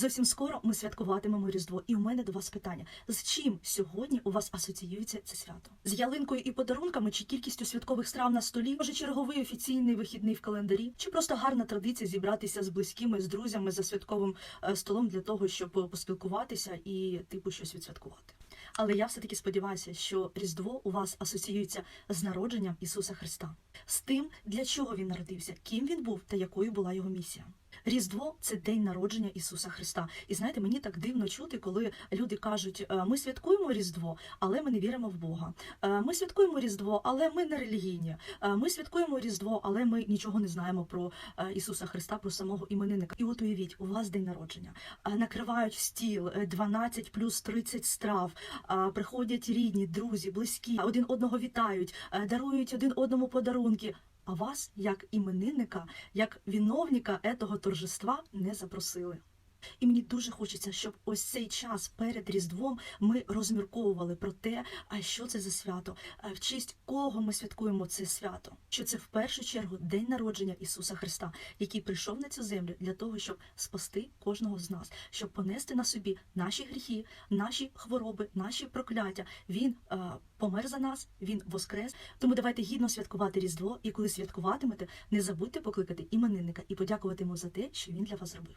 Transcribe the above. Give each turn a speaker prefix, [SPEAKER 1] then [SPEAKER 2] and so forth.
[SPEAKER 1] Зовсім скоро ми святкуватимемо Різдво, і у мене до вас питання: з чим сьогодні у вас асоціюється це свято? З ялинкою і подарунками, чи кількістю святкових страв на столі, може черговий офіційний вихідний в календарі, чи просто гарна традиція зібратися з близькими, з друзями за святковим е, столом для того, щоб поспілкуватися і типу щось відсвяткувати. Але я все таки сподіваюся, що Різдво у вас асоціюється з народженням Ісуса Христа, з тим, для чого він народився, ким він був та якою була його місія. Різдво це день народження Ісуса Христа. І знаєте, мені так дивно чути, коли люди кажуть: «Е, ми святкуємо Різдво, але ми не віримо в Бога. Е, Ми святкуємо Різдво, але ми не релігійні. Е, Ми святкуємо Різдво, але ми нічого не знаємо про Ісуса Христа, про самого іменинника. І от уявіть, у вас день народження. Накривають стіл е, 12 плюс 30 страв. Приходять рідні, друзі, близькі, один одного вітають, дарують один одному подарунки. А вас, як іменинника, як віновника етого торжества, не запросили. І мені дуже хочеться, щоб ось цей час перед Різдвом ми розмірковували про те, а що це за свято, в честь кого ми святкуємо це свято. Що це в першу чергу день народження Ісуса Христа, який прийшов на цю землю для того, щоб спасти кожного з нас, щоб понести на собі наші гріхи, наші хвороби, наші прокляття. Він е, помер за нас, він воскрес. Тому давайте гідно святкувати Різдво, і коли святкуватимете, не забудьте покликати іменинника і подякувати йому за те, що він для вас зробив.